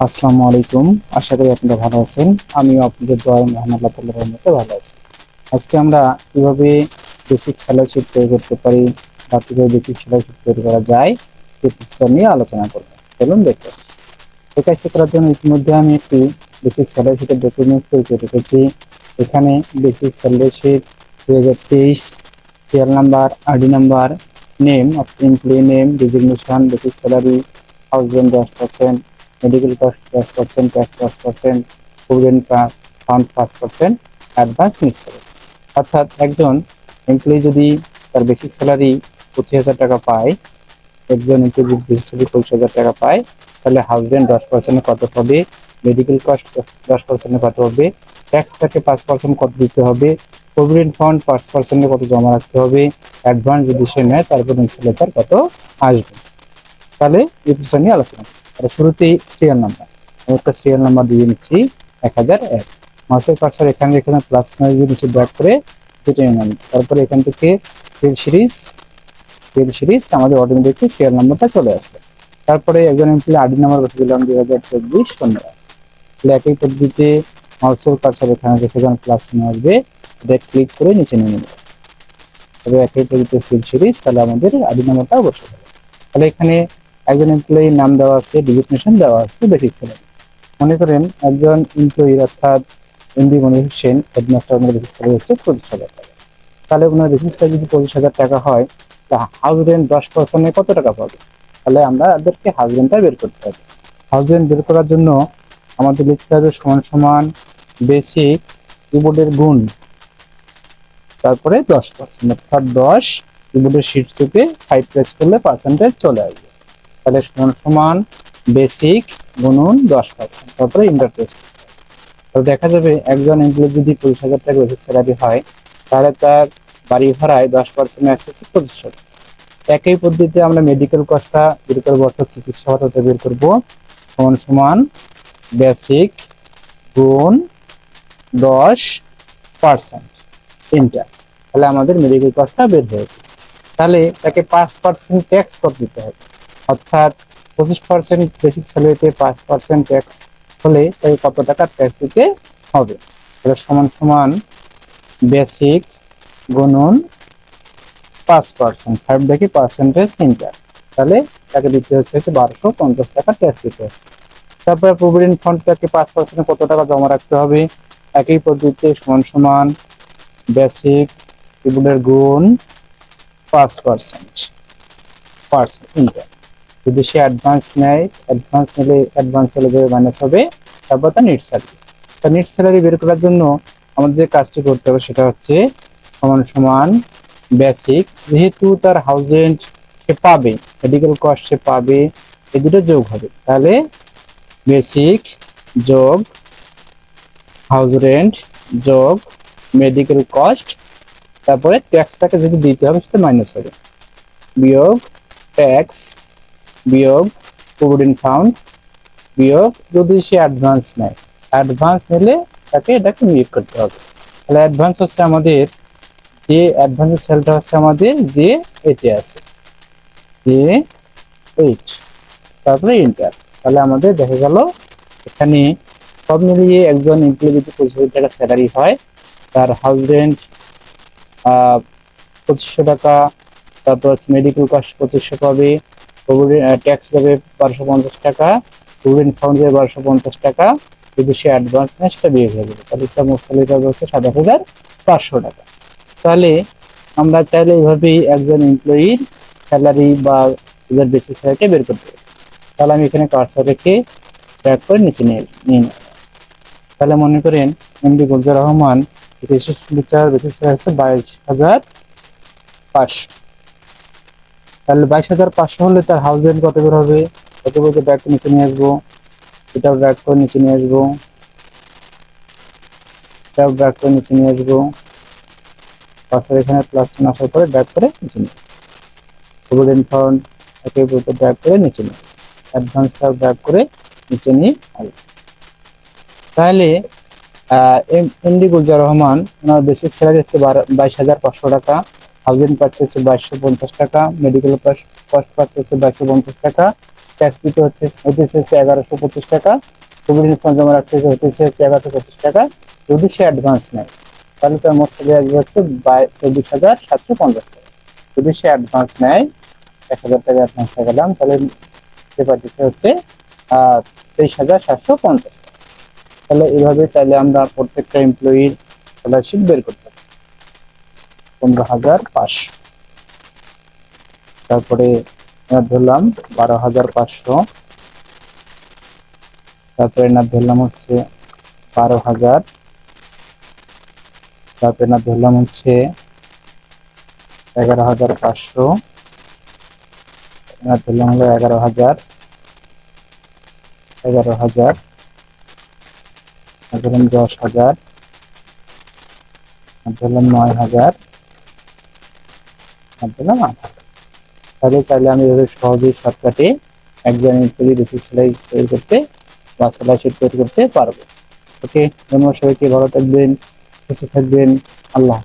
আসসালামু আলাইকুম। আশা করি আপনারা ভালো আছেন। আমিও আপনাদের দোয়া মোহাম্মদ আল্লাহ ভালো আছি। আজকে আমরা কীভাবে বেসিক স্যালারশিপ তৈরি করতে পারি বা কীভাবে বেসিক স্যালারশিপ তৈরি করা যায় সে বিষয়টা নিয়ে আলোচনা করব। চলুন দেখতে। এই করার জন্য ইতিমধ্যে আমি একটি বেসিক স্যালারশিটের ডকুমেন্ট তৈরি করে রেখেছি। এখানে বেসিক স্যালারশিট দু হাজার তেইশ serial number ID number name of employee name designation basic salary house rent দশ পার্সেন্ট মেডিকেল কস্ট দশ পার্সেন্ট ট্যাক্স দশ পার্সেন্ট প্রভিডেন্ট ফান্ড পাঁচ পার্সেন্ট অ্যাডভান্স মিক্স হবে অর্থাৎ একজন এমপ্লয়ি যদি তার বেসিক স্যালারি পঁচিশ হাজার টাকা পায়, একজন এমপ্লয়ি বেসিক স্যালারি পঁচিশ হাজার টাকা পায়, তাহলে রেন্ট দশ পার্সেন্টে কত হবে মেডিকেল কস্ট দশ পার্সেন্টে কত হবে ট্যাক্স তাকে পাঁচ পার্সেন্ট কত দিতে হবে প্রভিডেন্ট ফান্ড পাঁচ পার্সেন্টে কত জমা রাখতে হবে অ্যাডভান্স যদি সে নেয়, তারপর তার কত আসবে। তাহলে এই বিষয় নিয়ে আলোচনা করি। শুরুতেই সিরিয়াল নাম্বার আমি একটা সিরিয়াল নাম্বার দিয়ে নিচ্ছি, এক হাজার এক। মাসের পার্সার এখানে এখানে প্লাস মাইনাস দিয়ে নিচে ব্যাক করে যেটা নাম তারপরে এখান থেকে ফিল সিরিজ ফিল সিরিজ আমাদের অটোমেটিকলি সিরিয়াল নাম্বারটা চলে আসবে। তারপরে একজন এমপ্লয়ি আইডি নাম্বার বসে দিলাম, দুই হাজার চব্বিশ শূন্য তাহলে একই পদ্ধতিতে মাউসের পার্সার এখানে রেখে যখন প্লাস নিয়ে আসবে এটা ক্লিক করে নিচে নিয়ে নেবে। তবে একই পদ্ধতিতে ফিল সিরিজ তাহলে আমাদের আইডি নাম্বারটা বসে তাহলে এখানে একজন এমপ্লয়ির নাম দেওয়া আছে ডিজিগনেশন দেওয়া আছে বেসিক স্যালারি মনে করেন একজন এমপ্লয়ি অর্থাৎ এমডি মনির হোসেন হেডমাস্টার ওনার বেসিক স্যালারি হচ্ছে পঁচিশ হাজার টাকা। তাহলে ওনার বেসিক স্যালারি যদি পঁচিশ হাজার টাকা হয়, তা হাউস দশ পার্সেন্টে কত টাকা পাবে? তাহলে আমরা ওদেরকে হাউস রেন্টটা বের করতে হবে। হাউস বের করার জন্য আমাদের লিখতে হবে সমান সমান বেসিক কিবোর্ডের গুণ। তারপরে দশ পার্সেন্ট অর্থাৎ দশ কিবোর্ডের শিট চেপে ফাইভ প্রেস করলে পার্সেন্টেজ চলে আসবে। তাহলে সমান সমান বেসিক গুণন দশ পার্সেন্ট তারপরে ইন্টারপ্রেস তো দেখা যাবে একজন এমপ্লয়ি যদি পঁচিশ হাজার টাকা বেসিক স্যালারি হয়, তাহলে তার বাড়ি ভাড়ায় দশ পার্সেন্ট আসতেছে পঁচিশ একই পদ্ধতিতে আমরা মেডিকেল কস্টটা বের করব, অর্থাৎ চিকিৎসা ভাতাটা বের করব। সমান সমান বেসিক গুণ দশ পার্সেন্ট ইন্টার তাহলে আমাদের মেডিকেল কস্টটা বের হয়েছে তাহলে তাকে পাঁচ পার্সেন্ট ট্যাক্স কর দিতে হবে। অর্থাৎ পঁচিশ পার্সেন্ট বেসিক স্যালারিতে পাঁচ পার্সেন্ট ট্যাক্স হলে তাই কত টাকা ট্যাক্স দিতে হবে? সমান সমান বেসিক গুণন পাঁচ পার্সেন্ট ফাইভ দেখি পার্সেন্টেজ ইন্টার তাহলে তাকে দিতে হচ্ছে হচ্ছে বারোশো পঞ্চাশ টাকা ট্যাক্স দিতে তারপরে প্রভিডেন্ট ফান্ডটাকে পাঁচ পার্সেন্ট কত টাকা জমা রাখতে হবে? একই পদ্ধতিতে সমান সমান বেসিক কিবোর্ডের গুণ পাঁচ পার্সেন্ট পার্সেন্ট ইন্টার যদি সে অ্যাডভান্স নেয় অ্যাডভান্স নিলে অ্যাডভান্স চলে যাবে মাইনাস হবে, তারপর তার নেট স্যালারি তার নেট স্যালারি বের করার জন্য আমাদের যে কাজটি করতে হবে সেটা হচ্ছে সমান সমান বেসিক যেহেতু তার হাউস রেন্ট সে পাবে মেডিকেল কস্ট সে পাবে, এই দুটো যোগ হবে। তাহলে বেসিক যোগ হাউস রেন্ট যোগ মেডিকেল কস্ট তারপরে ট্যাক্সটাকে যদি দিতে হবে সেটা মাইনাস হবে। বিয়োগ ট্যাক্স বিয়োগ প্রভিডেন্ট ফান্ড বিয়োগ যদি সে অ্যাডভান্স নেয়। অ্যাডভান্স নিলে তাকে এটাকে বিয়োগ করতে হবে। তাহলে অ্যাডভান্স হচ্ছে আমাদের যে অ্যাডভান্সের সেলটা হচ্ছে আমাদের যে এতে আছে। যে এইট তারপরে ইন্টার তাহলে আমাদের দেখা গেল এখানে সব মিলিয়ে একজন এমপ্লয়ি যদি পঁচিশ হাজার টাকা স্যালারি হয়, তার রেন্ট পঁচিশশো টাকা, তারপর মেডিকেল কস্ট পঁচিশশো পাবে। ট্যাক্স দেবে বারোশো পঞ্চাশ টাকা প্রভিডেন্ট ফান্ড দেবে বারোশো পঞ্চাশ টাকা, যদি সে অ্যাডভান্স নেয় সেটা বিয়ে হয়ে যাবে তাহলে তার মোট হচ্ছে সাত হাজার পাঁচশো টাকা। তাহলে আমরা চাইলে এইভাবেই একজন এমপ্লয়ির স্যালারি বা তাদের বেসিক স্যালারিটা বের করতে তাহলে আমি এখানে কার্সার রেখে ট্র্যাক করে নিচে নিয়ে নিয়ে নেব। তাহলে মনে করেন এমডি গুলজার রহমান বিচার বেসিক হচ্ছে বাইশ হাজার পাঁচশো। তাহলে বাইশ হাজার পাঁচশো হলে তার হাউস রেন্ট কত বের হবে? কত বলতে ব্যাগ নিচে নিয়ে আসব? এটাও ব্যাগ করে নিচে নিয়ে আসব। এটাও ব্যাগ করে নিচে নিয়ে আসব। পাশের এখানে প্লাস চিহ্ন আসার পরে ব্যাক করে নিচে নিয়ে প্রভিডেন্ট ফান্ড একে বলতে ব্যাক করে নিচে নিয়ে অ্যাডভান্সটা ব্যাক করে নিচে নিয়ে আসব। তাহলে এম এমডি গুলজার রহমান, ওনার বেসিক স্যালারি হচ্ছে বাইশ হাজার পাঁচশো টাকা। হাউজিং পাচ্ছে হচ্ছে বাইশশো পঞ্চাশ টাকা মেডিকেল কস্ট পাচ্ছে হচ্ছে বাইশশো পঞ্চাশ টাকা ট্যাক্স দিতে হচ্ছে, হইতেছে হচ্ছে এগারোশো পঁচিশ টাকা প্রভিডেন্ট ফান্ড জমা রাখতে হইতেছে হচ্ছে এগারোশো পঁচিশ টাকা, যদি সে অ্যাডভান্স নেয়, তাহলে তার মোট চলে আসবে হচ্ছে চব্বিশ হাজার সাতশো পঞ্চাশ টাকা। যদি সে অ্যাডভান্স নেয়, এক হাজার টাকা অ্যাডভান্স টাকা দাম তাহলে সে পাঠিয়েছে হচ্ছে তেইশ হাজার সাতশো পঞ্চাশ টাকা। তাহলে এইভাবে চাইলে আমরা প্রত্যেকটা এমপ্লয়ির স্কলারশিপ বের করতে পনেরো হাজার পাঁচশো। তারপরে ধরলাম বারো হাজার পাঁচশো। তারপরে এনার ধরলাম হচ্ছে বারো হাজার। তারপরে এনার ধরলাম হচ্ছে এগারো হাজার পাঁচশো। এনার ধরলাম হলো এগারো হাজার। এগারো হাজার। ধরলাম দশ হাজার। ধরলাম নয় হাজার। আর না তাহলে চাইলে আমি এভাবে সহজেই শর্টকাটে একজন তৈরি বেশি সেলাই তৈরি করতে বা সেলাই শিট তৈরি করতে পারব ওকে ধন্যবাদ সবাইকে, ভালো থাকবেন, সুস্থ থাকবেন, আল্লাহ।